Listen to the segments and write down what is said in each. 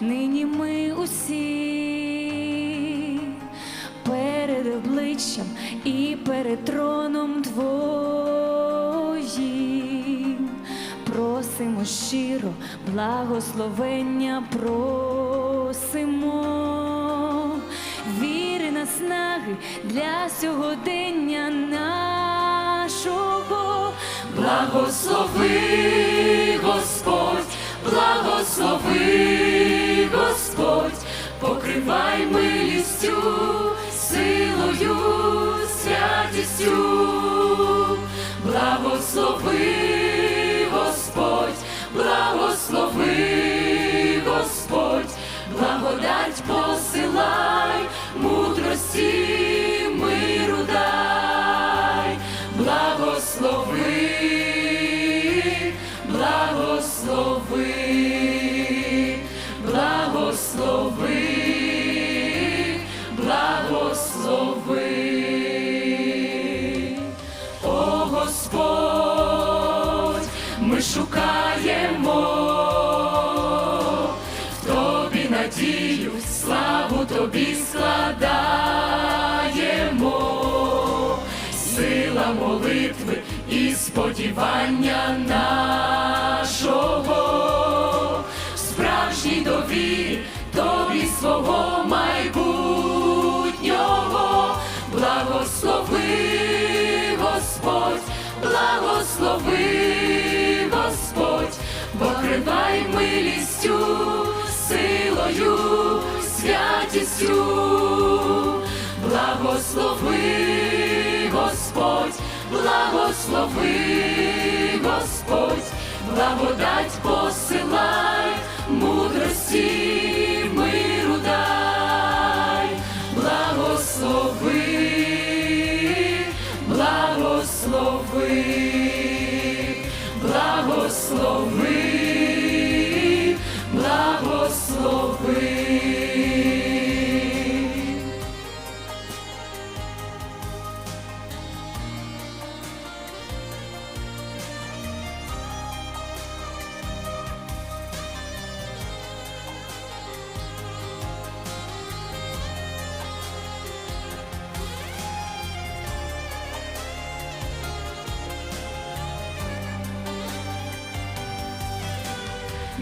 нині ми усі перед обличчям і перед троном Твоїм. Просимо щиро, благословення просимо, віри наснаги для сьогодення нашого. Благослови, Господь, благослови, Господь, покривай милістю, силою, святістю, благослови, Господь, благослови, Господь, благодать посилай, мудрості миру дай, благослови, благослови, надію, славу тобі складаємо, сила молитви і сподівання нашого, справжній довірі тобі свого майбутнього, благослови, Господь, благослови, Господь, покривай милістю, силою, святістю, благослови, Господь, благослови, Господь, благодать посилай, мудрості миру дай, благослови, благослови, благослови,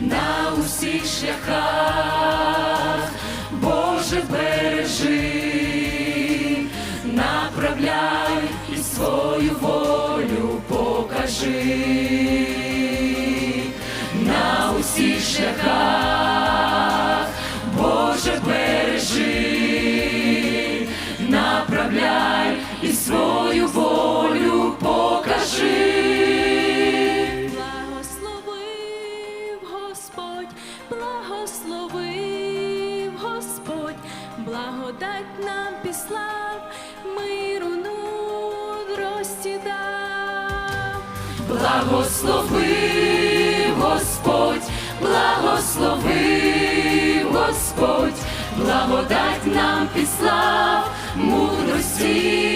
на усіх шляхах, Боже бережи, направляй і свою волю покажи, на усіх шляхах, благодать нам післав, миру мудрості дав. Благослови, Господь, благослови, Господь, благодать нам післав, мудрості